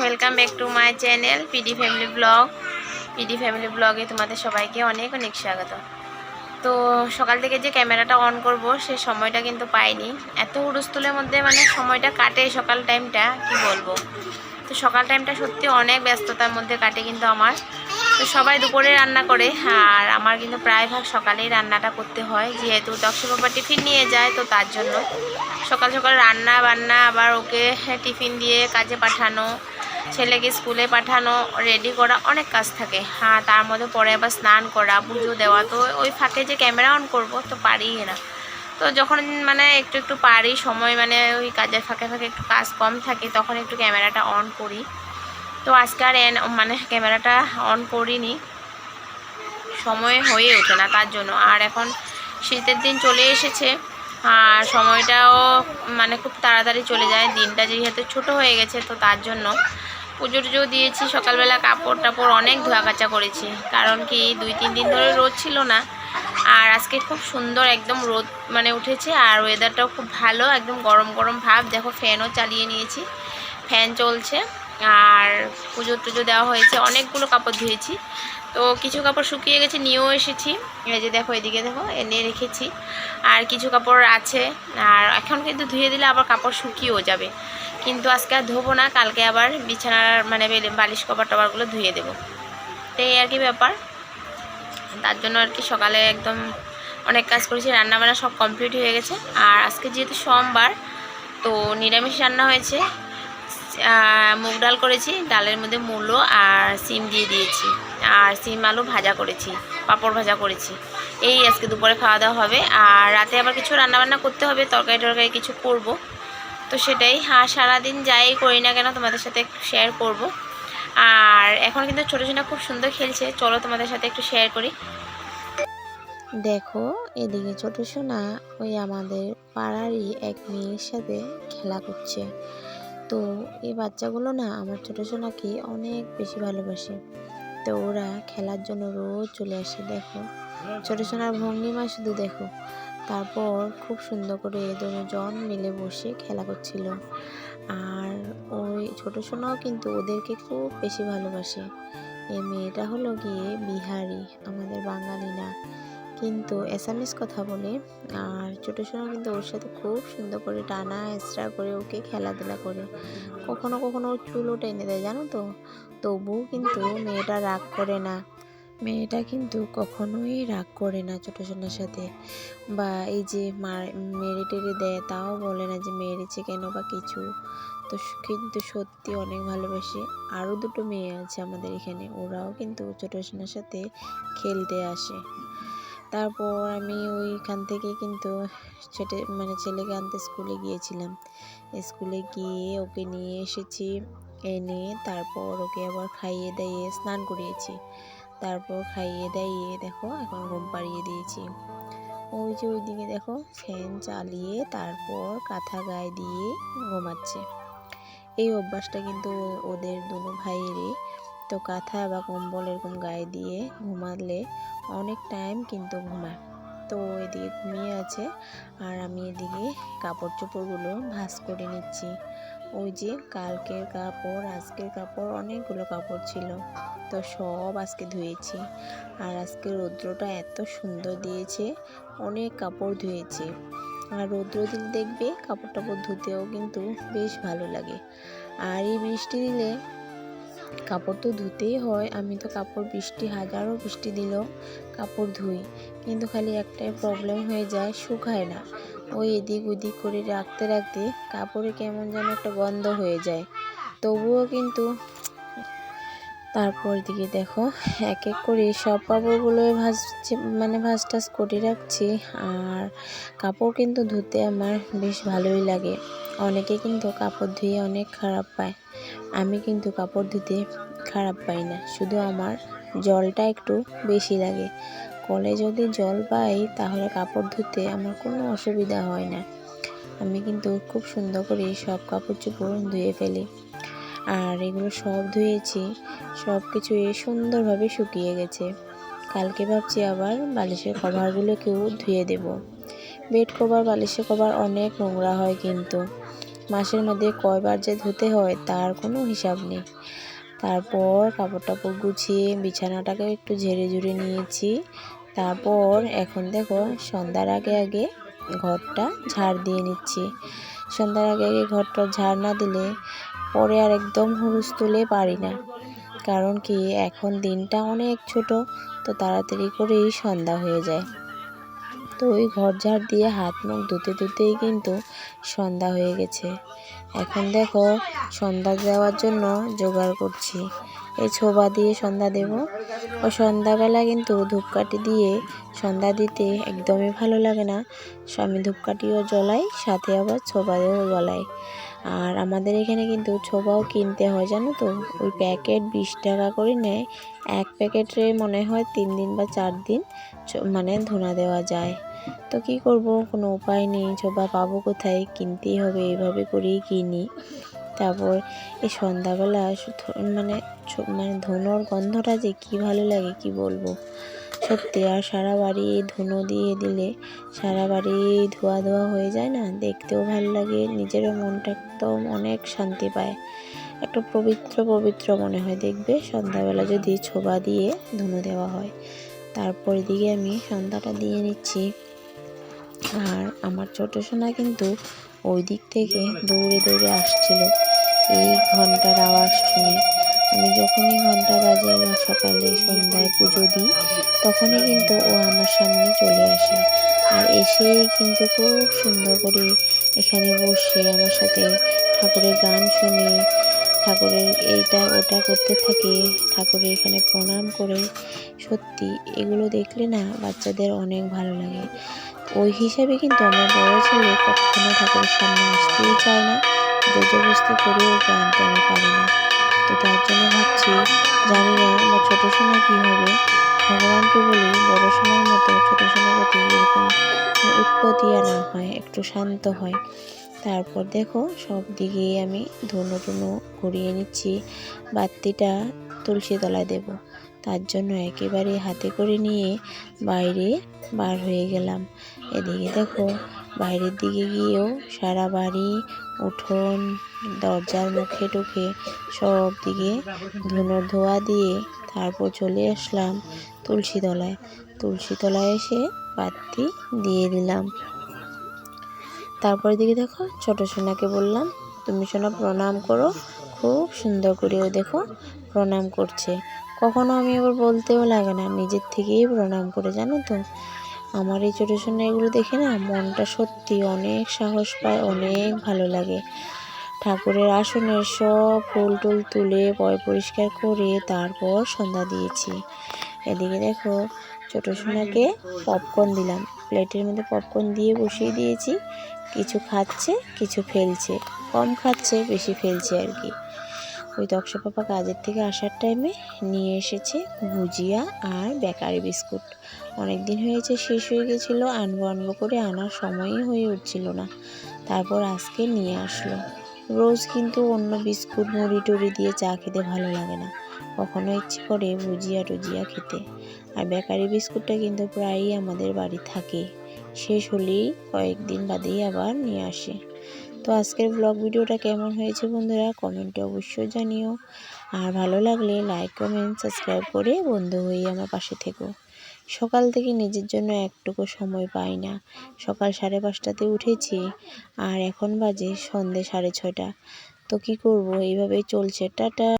Welcome back to my channel PD family blog PD family ব্লগে তোমাদের সবাইকে অনেক অনেক স্বাগত। তো সকাল থেকে যে ক্যামেরাটা অন করব, সে সময়টা কিন্তু পাইনি। এত হুড়স্থুলের মধ্যে মানে সময়টা কাটে সকাল টাইমটা কি বলব? তো সকাল টাইমটা সত্যি অনেক ব্যস্ততার মধ্যে কাটে কিন্তু আমার। তো সবাই দুপুরে রান্না করে, আর আমার কিন্তু প্রায় ভাগ সকালেই রান্নাটা করতে হয়। যেহেতু দক্ষ বাবা টিফিন নিয়ে যায়, তো তার জন্য। সকাল সকাল রান্না বান্না আবার ওকে টিফিন দিয়ে কাজে পাঠানো ছেলেকে স্কুলে পাঠানো রেডি করা, অনেক কাজ থাকে। হ্যাঁ তার মধ্যে পরে আবার স্নান করা, পুজো দেওয়া, তো ওই ফাঁকে যে ক্যামেরা অন করব, তো পারি না। তো যখন মানে একটু একটু পারি, সময় মানে ওই কাজের ফাঁকে ফাঁকে একটু কাজ কম থাকে, তখন একটু ক্যামেরাটা অন করি। তো আজকে আর মানে ক্যামেরাটা অন করিনি। সময় হয়ে ওঠে না তার জন্য। আর এখন শীতের দিন চলে এসেছে। আর সময়টাও মানে খুব তাড়াতাড়ি চলে যায়। দিনটা যেহেতু ছোট হয়ে গেছে, তো তার জন্য পুজো টুজো দিয়েছি, সকালবেলা কাপড় টাপড় অনেক ধোয়া কাচা করেছি। কারণ কি, দুই তিন দিন ধরে রোদ ছিল না। আর আজকে খুব সুন্দর একদম রোদ মানে উঠেছে, আর ওয়েদারটাও খুব ভালো, একদম গরম গরম ভাব। দেখো ফ্যানও চালিয়ে নিয়েছি ফ্যান চলছে। আর পুজো টুজো দেওয়া হয়েছে, অনেকগুলো কাপড় ধুয়েছি। তো কিছু কাপড় শুকিয়ে গেছে, নিয়েও এসেছি। এই যে দেখো, এদিকে দেখো, এনে রেখেছি। আর কিছু কাপড় আছে, আর এখন কিন্তু ধুয়ে দিলে আবার কাপড় শুকিয়েও যাবে। কিন্তু আজকে আর ধোবো না, কালকে আবার বিছানার মানে বেলে- বালিশ, কভার টভারগুলো ধুয়ে দেবো। তো এই আর কি ব্যাপার। তার জন্য আর কি সকালে একদম অনেক কাজ করেছি, রান্নাবান্না সব কমপ্লিট হয়ে গেছে। আর আজকে যেহেতু সোমবার, তো নিরামিষ রান্না হয়েছে। মুগ ডাল করেছি, ডালের মধ্যে মূলো আর সিম দিয়ে দিয়েছি। আর সিম আলু ভাজা করেছি, পাঁপড় ভাজা করেছি। এই আজকে দুপুরে খাওয়া দাওয়া হবে। আর রাতে আবার কিছু রান্নাবান্না করতে হবে তরকারি টরকারি কিছু করব। তো সেটাই হ্যাঁ সারাদিন যাই করি না কেন তোমাদের সাথে একটু শেয়ার করব। আর এখন কিন্তু ছোটো ছোটো খুব সুন্দর খেলছে, চলো তোমাদের সাথে একটু শেয়ার করি। দেখো, এদিকে ছোট সোনা ওই আমাদের পাড়ারই এক মেয়ের সাথে খেলা করছে। তো এই বাচ্চাগুলো না আমার ছোট সোনাকে অনেক বেশি ভালোবাসে। তো ওরা খেলার জন্য রোজ চলে আসে, দেখো। ছোট সোনার ভঙ্গিমা শুধু দেখো। তারপর খুব সুন্দর করে দুজন মিলে বসে খেলা করছিল। আর ওই ছোট সোনাও কিন্তু ওদেরকে খুব বেশি ভালোবাসে। এই মেয়েটা হলো গিয়ে বিহারি, আমাদের বাঙালি না। কিন্তু এসামিস কথা বলে, আর ছোট সোনা কিন্তু ওর সাথে খুব সুন্দর করে টানা এক্সট্রা করে ওকে খেলাধুলা করে। কখনো কখনো ওর চুলও টেনে দেয়, জানো তো? তবুও কিন্তু মেয়েটা রাগ করে না। মেয়েটা কিন্তু কখনোই রাগ করে না ছোট সোনার সাথে। বা এই যে মার টেরে দেয়, তাও বলে না যে মেরেছে কেন বা কিছু। তো কিন্তু সত্যি অনেক ভালোবাসে। আরও দুটো মেয়ে আছে আমাদের এখানে, ওরাও কিন্তু ছোট সোনার সাথে খেলতে আসে। তারপর আমি ওইখান থেকে কিন্তু ছেটে মানে ছেলেকে আনতে স্কুলে গিয়েছিলাম। স্কুলে গিয়ে ওকে নিয়ে এসেছি, এনে তারপর ওকে আবার খাইয়ে দাইয়ে স্নান করিয়েছি। তারপর খাইয়ে দাইয়ে দেখো, এখন ঘুম পাড়িয়ে দিয়েছি। ওই যে ওইদিকে দেখো, ফ্যান চালিয়ে তারপর কাঁথা গায়ে দিয়ে ঘুমাচ্ছে। এই অভ্যাসটা কিন্তু ওদের দুনো ভাইয়েরই। তো কাঁথা বা কম্বল এরকম গায়ে দিয়ে ঘুমালে অনেক টাইম কিন্তু ঘুমায়। তো এদিকে ঘুমিয়ে আছে, আর আমি এদিকে কাপড় চোপড়গুলো ভাঁজ করে নিচ্ছি। ওই যে কালকের কাপড়, আজকের কাপড়, অনেকগুলো কাপড় ছিল। তো সব আজকে ধুয়েছি। আর আজকে রৌদ্রটা এত সুন্দর দিয়েছে, অনেক কাপড় ধুয়েছি। আর রৌদ্র দিলে দেখবে কাপড় টাপড় ধুতেও কিন্তু বেশ ভালো লাগে। আর এই বৃষ্টি দিলে কাপড় তো ধুতেই হয়। আমি তো কাপড় বৃষ্টি হাজারও বৃষ্টি দিলেও কাপড় ধুই। কিন্তু খালি একটাই প্রবলেম হয়ে যায়, শুকায় না। ওই এদিক ওদিক করে রাখতে রাখতে কাপড়ে কেমন যেন একটা গন্ধ হয়ে যায়। তবুও কিন্তু তারপর দিকে দেখো, এক এক করে সব কাপড়গুলো ভাজছে মানে ভাজ টাজ করে রাখছি। আর কাপড় কিন্তু ধুতে আমার বেশ ভালোই লাগে। অনেকে কিন্তু কাপড় ধুয়ে অনেক খারাপ পায়। আমি কিন্তু কাপড় ধুতে খারাপ পাই না। শুধু আমার জলটা একটু বেশি লাগে। কলে যদি জল পাই, তাহলে কাপড় ধুতে আমার কোনো অসুবিধা হয় না। আমি কিন্তু খুব সুন্দর করে সব কাপড় চোপড় ধুয়ে ফেলি। আর এগুলো সব ধুয়েছি সব কিছু সুন্দরভাবে শুকিয়ে গেছে। কালকে ভাবছি আবার বালিশের কভারগুলোকেও ধুয়ে দেব। বেড কভার, বালিশের কভার অনেক নোংরা হয় কিন্তু। মাসের মধ্যে কয়বার যে ধুতে হয়, তার কোনো হিসাব নেই। তারপর কাপড় টাপড় গুছিয়ে বিছানাটাকে একটু ঝেড়ে ঝুড়ে নিয়েছি। তারপর এখন দেখো সন্ধ্যার আগে আগে ঘরটা ঝাড় দিয়ে নিচ্ছি। সন্ধ্যার আগে আগে ঘরটা ঝাড় না দিলে পরে আর একদম হুরুস তুলে পারি না। কারণ কি, এখন দিনটা অনেক ছোট, তো তাড়াতাড়ি করেই সন্ধ্যা হয়ে যায়। তো ওই ঘর ঝাড় দিয়ে হাত মুখ ধুতে ধুতেই কিন্তু সন্ধ্যা হয়ে গেছে। এখন দেখো, সন্ধ্যা দেওয়ার জন্য জোগাড় করছি। এই ছোবা দিয়ে সন্ধ্যা দেব। ও সন্ধ্যাবেলা কিন্তু ধূপকাঠি দিয়ে সন্ধ্যা দিতে একদমই ভালো লাগে না। আমি ধূপকাঠিও জ্বলাই, সাথে আবার ছোবা ছোবাও জ্বলাই। আর আমাদের এখানে কিন্তু ছোবাও কিনতে হয়, জানো তো? ওই প্যাকেট বিশ টাকা করে নেয়। এক প্যাকেটে মনে হয় তিন দিন বা চার দিন মানে ধুনা দেওয়া যায়। তো কি করব? কোনো উপায় নেই। ছোবা পাবো কোথায়? কিনতেই হবে। এইভাবে করেই কিনি। তারপর এই সন্ধ্যাবেলা মানে মানে ধুনোর গন্ধটা যে কি ভালো লাগে, কি বলব? সত্যি, আর সারা বাড়ি ধুনো দিয়ে দিলে সারা বাড়ি ধোয়া ধোয়া হয়ে যায় না? দেখতেও ভালো লাগে, নিজেরও মনটা একদম অনেক শান্তি পায়। একটা পবিত্র পবিত্র মনে হয়, দেখবে? সন্ধ্যাবেলা যদি ছোবা দিয়ে ধুনো দেওয়া হয়। তারপর দিকে আমি সন্ধ্যাটা দিয়ে নিচ্ছি। আর আমার ছোট সোনা কিন্তু ওই দিক থেকে দৌড়ে দৌড়ে আসছিল। এই ঘণ্টার আওয়াজ শুনে আমি যখনই ঘণ্টা বাজে বা সকালে সন্ধ্যায় পুজো দিই, তখনই কিন্তু ও আমার সামনে চলে আসে। আর এসে কিন্তু খুব সুন্দর করে এখানে বসে আমার সাথে ঠাকুরের গান শুনে, ঠাকুরের এইটা ওটা করতে থাকে, ঠাকুরের এখানে প্রণাম করে। সত্যি এগুলো দেখলে না বাচ্চাদের অনেক ভালো লাগে। ওই হিসাবে কিন্তু আমার বড় ছেলে কখনো ঠাকুরের সামনে আসতেই চায় না। জবরদস্তি করেও আনতে আমি পারি না। তো তার জন্য ভাবছি, জানি না আমার ছোটো সময় কী হবে? ভগবানকে বলি, বড় সময়ের মতো ছোটো সময় যাতে এরকম উৎপত্তি না হয়, একটু শান্ত হয়। তারপর দেখো, সব দিকে আমি ধুনো টুনো ঘুরিয়ে নিচ্ছি। বাতিটা তুলসী তলায় দেব। তার জন্য একেবারে হাতে করে নিয়ে বাইরে বার হয়ে গেলাম। এদিকে দেখো, বাইরের দিকে গিয়েও সারা বাড়ি, উঠোন, দরজার মুখে টুকে সব দিকে ধুনো ধোয়া দিয়ে তারপর চলে আসলাম তুলসী তলায় তুলসী তলায় এসে বাতি দিয়ে দিলাম। তারপরে দিকে দেখো, ছোট সোনাকে বললাম, তুমি সোনা প্রণাম করো, খুব সুন্দর করেও দেখো প্রণাম করছে। কখনো আমি আবার বলতেও লাগে না, নিজের থেকেই প্রণাম করে, জানো তো? আমার এই ছোটো সোনা এগুলো দেখে না মনটা সত্যি অনেক সাহস পায়, অনেক ভালো লাগে। ঠাকুরের আসনের সব ফুল টুল তুলে পয় পরিষ্কার করে তারপর সন্ধ্যা দিয়েছি। এদিকে দেখো, ছোটো সোনাকে পপকর্ন দিলাম। প্লেটের মধ্যে পপকর্ন দিয়ে বসিয়ে দিয়েছি। কিছু খাচ্ছে, কিছু ফেলছে। কম খাচ্ছে, বেশি ফেলছে আর কি। ওই তক্ষ পাপা কাজের থেকে আসার টাইমে নিয়ে এসেছে ভুজিয়া আর বেকারি বিস্কুট। অনেক দিন হয়েছে, শেষ হয়ে গেছিল, আনব আনব করে আনার সময়ই হয়ে উঠছিল না। তারপর আজকে নিয়ে আসলো। রোজ কিন্তু অন্য বিস্কুট মুড়ি টুড়ি দিয়ে চা খেতে ভালো লাগে না। কখনো ইচ্ছে করে ভুজিয়া টুজিয়া খেতে। আর বেকারি বিস্কুটটা কিন্তু প্রায়ই আমাদের বাড়ি থাকে। শেষ হলেই কয়েকদিন বাদেই আবার নিয়ে আসে। তো আজকের ব্লগ ভিডিওটা কেমন হয়েছে বন্ধুরা কমেন্টে অবশ্যই জানিও। আর ভালো লাগলে লাইক কমেন্ট সাবস্ক্রাইব করে বন্ধু হয়ে আমার পাশে থেকো। সকাল থেকে নিজের জন্য একটুকু সময় পাই না। সকাল সাড়ে পাঁচটাতে উঠেছি আর এখন বাজে সন্ধে সাড়ে ছটা তো কী করব? এইভাবেই চলছে। টাটা।